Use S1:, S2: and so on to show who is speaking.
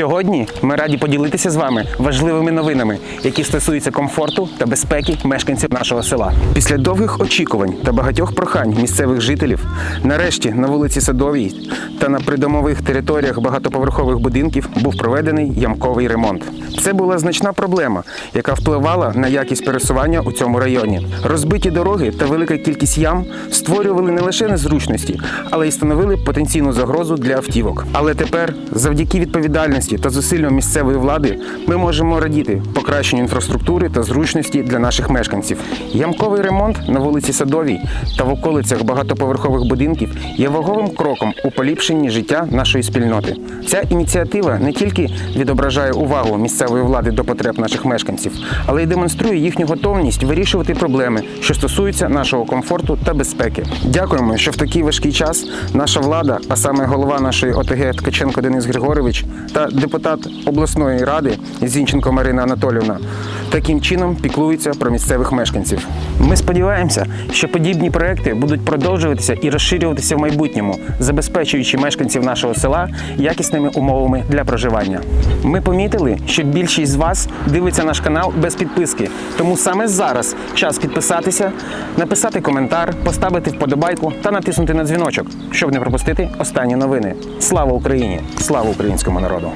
S1: Сьогодні ми раді поділитися з вами важливими новинами, які стосуються комфорту та безпеки мешканців нашого села. Після довгих очікувань та багатьох прохань місцевих жителів, нарешті на вулиці Садовій та на придомових територіях багатоповерхових будинків був проведений ямковий ремонт. Це була значна проблема, яка впливала на якість пересування у цьому районі. Розбиті дороги та велика кількість ям створювали не лише незручності, але й становили потенційну загрозу для автівок. Але тепер, завдяки відповідальності та зусиллям місцевої влади, ми можемо радіти покращенню інфраструктури та зручності для наших мешканців. Ямковий ремонт на вулиці Садовій та в околицях багатоповерхових будинків є ваговим кроком у поліпшенні життя нашої спільноти. Ця ініціатива не тільки відображає увагу місцевої влади до потреб наших мешканців, але й демонструє їхню готовність вирішувати проблеми, що стосуються нашого комфорту та безпеки. Дякуємо, що в такий важкий час наша влада, а саме голова нашої ОТГ Ткаченко Денис Григорович та депутат обласної ради Зінченко Марина Анатолівна таким чином піклуються про місцевих мешканців. Ми сподіваємося, що подібні проекти будуть продовжуватися і розширюватися в майбутньому, забезпечуючи мешканців нашого села якісними умовами для проживання. Ми помітили, що більшість з вас дивиться наш канал без підписки, тому саме зараз час підписатися, написати коментар, поставити вподобайку та натиснути на дзвіночок, щоб не пропустити останні новини. Слава Україні! Слава українському народу!